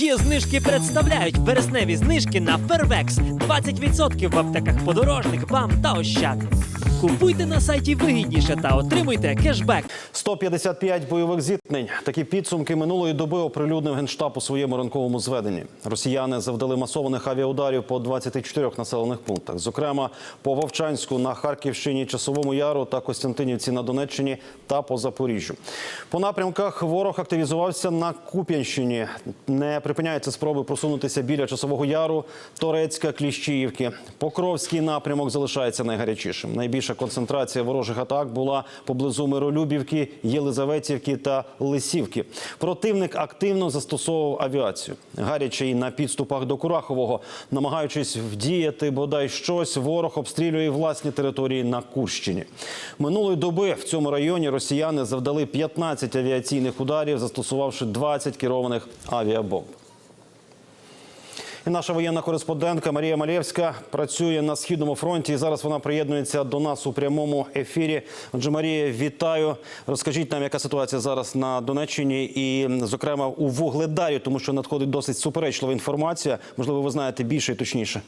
Є знижки представляють вересневі знижки на Фервекс. 20% в аптеках подорожник, бам та ощад. Купуйте на сайті вигідніше та отримуйте кешбек. 155 бойових зіткнень. Такі підсумки минулої доби оприлюднив генштаб у своєму ранковому зведенні. Росіяни завдали масованих авіаударів по 24 населених пунктах. Зокрема, по Вовчанську на Харківщині, Часовому Яру та Костянтинівці на Донеччині та по Запоріжжю. По напрямках ворог активізувався на Куп'янщині. Не припиняються спроби просунутися біля Часового Яру, Торецька, Кліщіївки. Покровський напрямок залишається найгарячішим. Найбільша концентрація ворожих атак була поблизу Миролюбівки, Єлизаветівки та Лисівки. Противник активно застосовував авіацію. Гаряче і на підступах до Курахового, намагаючись вдіяти бодай щось, ворог обстрілює власні території на Курщині. Минулої доби в цьому районі росіяни завдали 15 авіаційних ударів, застосувавши 20 керованих авіабомб. І наша воєнна кореспондентка Марія Малєвська працює на східному фронті. І зараз вона приєднується до нас у прямому ефірі. Отже, Марія, вітаю. Розкажіть нам, яка ситуація зараз на Донеччині і, зокрема, у Вугледарі, тому що надходить досить суперечлива інформація. Можливо, ви знаєте більше і точніше.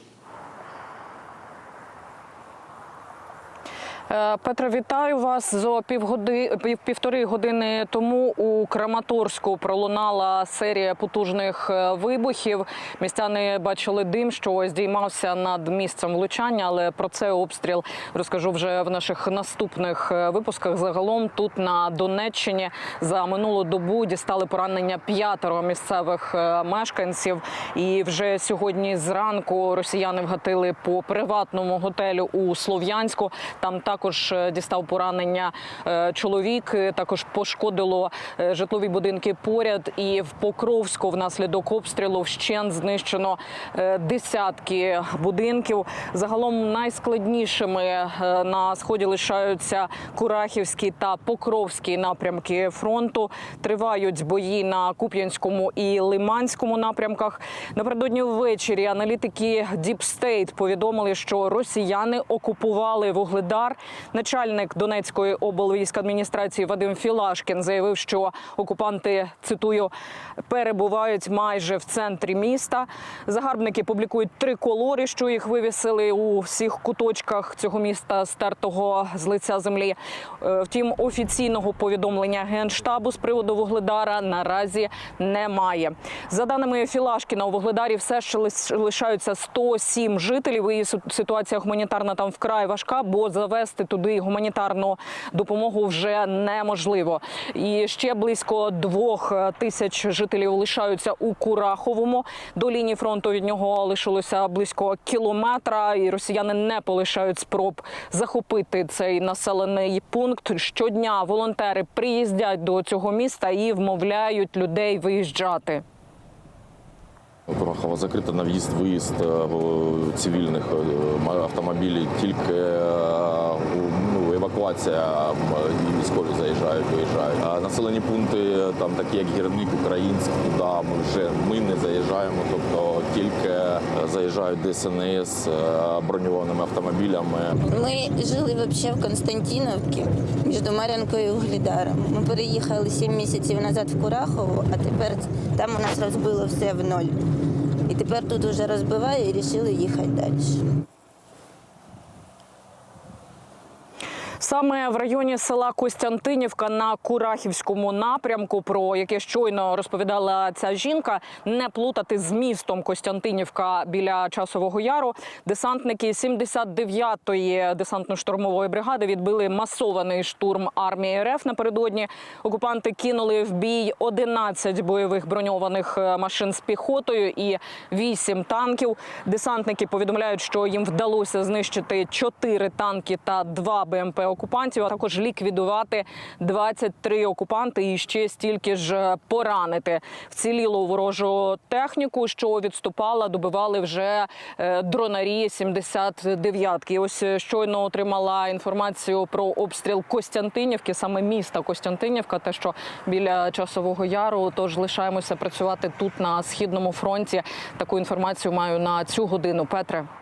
Петро, вітаю вас. За півгоди півтори години тому у Краматорську пролунала серія потужних е, вибухів. Містяни бачили дим, що здіймався над місцем влучання, але про це обстріл розкажу вже в наших наступних е, випусках. Загалом тут на Донеччині за минулу добу дістали поранення п'ятеро місцевих е, мешканців. І вже сьогодні зранку росіяни вгатили по приватному готелю у Слов'янську. Там також е, дістав поранення е, чоловік. е, Також пошкодило житлові будинки поряд. І в Покровську внаслідок обстрілу вщент знищено десятки будинків. Загалом найскладнішими на сході лишаються Курахівський та Покровський напрямки фронту. Тривають бої на Куп'янському і Лиманському напрямках. Напередодні ввечері аналітики State повідомили, що росіяни окупували Вугледар. Начальник Донецької облвійськадміністрації Вадим Філашкін заявив, що окупанти цитую перебувають майже в центрі міста. Загарбники публікують три колори, що їх вивісили у всіх куточках цього міста стертого з лиця землі. Е, Втім, офіційного повідомлення генштабу з приводу Вугледара наразі немає. За даними Філашкіна, у Вугледарі все ще лиш- лишаються 107 жителів. І ситуація гуманітарна там вкрай важка, бо завести туди гуманітарну допомогу вже неможливо. І ще близько двох е, тисяч жителів лишаються у Кураховому. До лінії фронту від нього лишилося близько кілометра, і росіяни не полишають спроб захопити цей населений пункт. Щодня волонтери приїздять до цього міста і вмовляють людей виїжджати. Курахова закрита на в'їзд, виїзд е, цивільних е, автомобілів. Тільки е, ну, евакуація і військові заїжджають, виїжджають. А населені пункти, е, там такі як Гірник, Українськ, туди ми вже ми не заїжджаємо. Тобто тільки е, заїжджають ДСНС е, броньованими автомобілями. Ми жили вообще в Константиновці між Мар'янкою і Углідаром. Ми переїхали 7 місяців назад в Курахову, а тепер там у нас розбило все в ноль. І тепер тут уже розбиває і вирішили їхати далі. Саме в районі села Костянтинівка на Курахівському напрямку, про яке щойно розповідала ця жінка, не плутати з містом Костянтинівка біля часового яру. Десантники 79-ї десантно-штурмової бригади відбили масований штурм армії РФ напередодні. Окупанти кинули в бій 11 бойових броньованих е, машин з піхотою і 8 танків. Десантники повідомляють, що їм вдалося знищити 4 танки та 2 БМП окупантів, а також ліквідувати 23 окупанти і ще стільки ж поранити. Вцілілу ворожу техніку, що відступала, добивали вже е, дронарі 79-ки. Ось е, щойно отримала інформацію про обстріл Костянтинівки, саме міста Костянтинівка, те, що біля часового яру. Тож лишаємося працювати тут на східному фронті. Таку інформацію маю на цю годину. Петре.